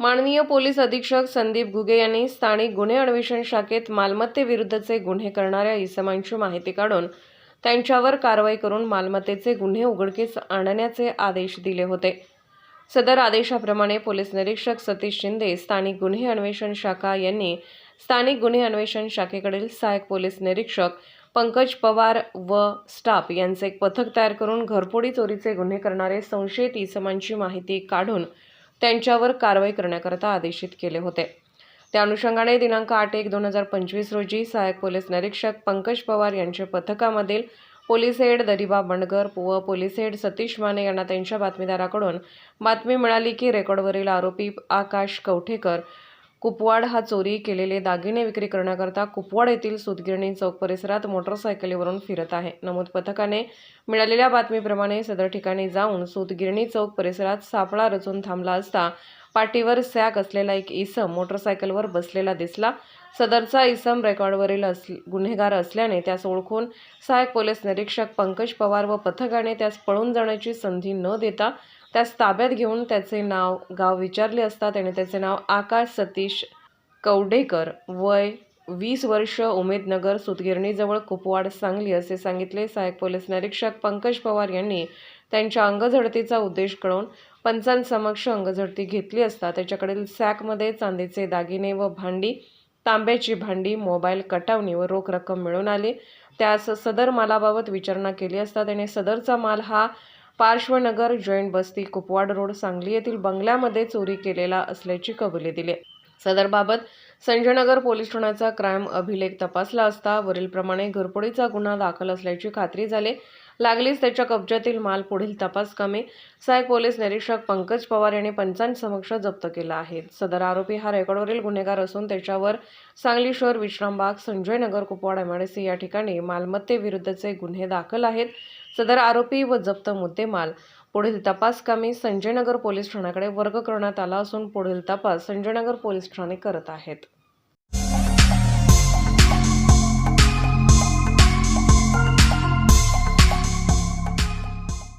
माननीय पोलीस अधीक्षक संदीप घुगे यांनी स्थानिक गुन्हे अन्वेषण शाखेत मालमत्तेविरुद्धचे गुन्हे करणाऱ्या इसमांची माहिती काढून त्यांच्यावर कारवाई करून मालमत्तेचे गुन्हे उघडकीस आणण्याचे आदेश दिले होते. सदर आदेशाप्रमाणे पोलीस निरीक्षक सतीश शिंदे स्थानिक गुन्हे अन्वेषण शाखा यांनी स्थानिक गुन्हे अन्वेषण शाखेकडील सहाय्यक पोलीस निरीक्षक पंकज पवार व स्टाफ यांचे एक पथक तयार करून घरफोडी चोरीचे गुन्हे करणारे संशयित इसमांची माहिती काढून त्यांच्यावर कारवाई करण्याकरता आदेशित केले होते. त्या अनुषंगाने दिनांक आठ एक दोन हजार पंचवीस रोजी सहाय्यक पोलीस निरीक्षक पंकज पवार यांच्या पथकामधील पोलीस हेड दरिबा बंडगर व पोलीस हेड सतीश माने यांना त्यांच्या बातमीदाराकडून बातमी मिळाली की रेकॉर्डवरील आरोपी आकाश कवठेकर कुपवाड हा चोरी केलेले दागिने विक्री करण्याकरता कुपवाड येथील सुतगिरणी चौक परिसरात मोटरसायकलीवरून फिरत आहे. नमूद पथकाने मिळालेल्या बातमीप्रमाणे सदर ठिकाणी जाऊन सुतगिरणी चौक परिसरात सापळा रचून थांबला असता पाठीवर सॅक असलेला एक इसम मोटरसायकलवर बसलेला दिसला. सदरचा इसम रेकॉर्डवरील अस गुन्हेगार असल्याने त्यास ओळखून सहाय्यक पोलीस निरीक्षक पंकज पवार व पथकाने त्यास पळून जाण्याची संधी न देता त्यास ताब्यात घेऊन त्याचे नाव गाव विचारले असता त्याने त्याचे नाव आकाश सतीश कवडेकर वय वीस वर्ष उमेदनगर सुतगिरणीजवळ कुपवाड सांगली असे सांगितले सहाय्यक पोलीस निरीक्षक पंकज पवार यांनी. त्यांच्या अंगझडतीचा उद्देश कळवून पंचांसमक्ष अंगझडती घेतली असता त्याच्याकडील सॅकमध्ये चांदीचे दागिने व भांडी तांब्याची भांडी मोबाईल कटावणी व रोख रक्कम मिळून आली. त्यास सदर मालाबाबत विचारणा केली असता त्याने सदरचा माल हा पार्श्वनगर जॉईंट बस्ती कुपवाड रोड सांगली येथील बंगल्यामध्ये चोरी केलेला असल्याची कबुली दिली. सदरबाबत संजयनगर पोलीस ठाण्याचा क्राईम अभिलेख तपासला असता वरीलप्रमाणे घरपोडीचा गुन्हा दाखल असल्याची खात्री झाली. लागलीच त्याच्या कब्जातील माल पुढील तपास कामे. सहाय्यक पोलीस निरीक्षक पंकज पवार यांनी पंचांसमक्ष जप्त केला आहे. सदर आरोपी हा रेकॉर्डवरील गुन्हेगार असून त्याच्यावर सांगली शहर विश्रामबाग संजयनगर कुपवाड एमआयडीसी या ठिकाणी मालमत्तेविरुद्धचे गुन्हे दाखल आहेत. सदर आरोपी व जप्त मुद्देमाल पुढील तपास कामी संजयनगर पोलीस ठाण्याकडे वर्ग करण्यात आला असून पुढील तपास संजयनगर पोलीस ठाणे करत आहेत.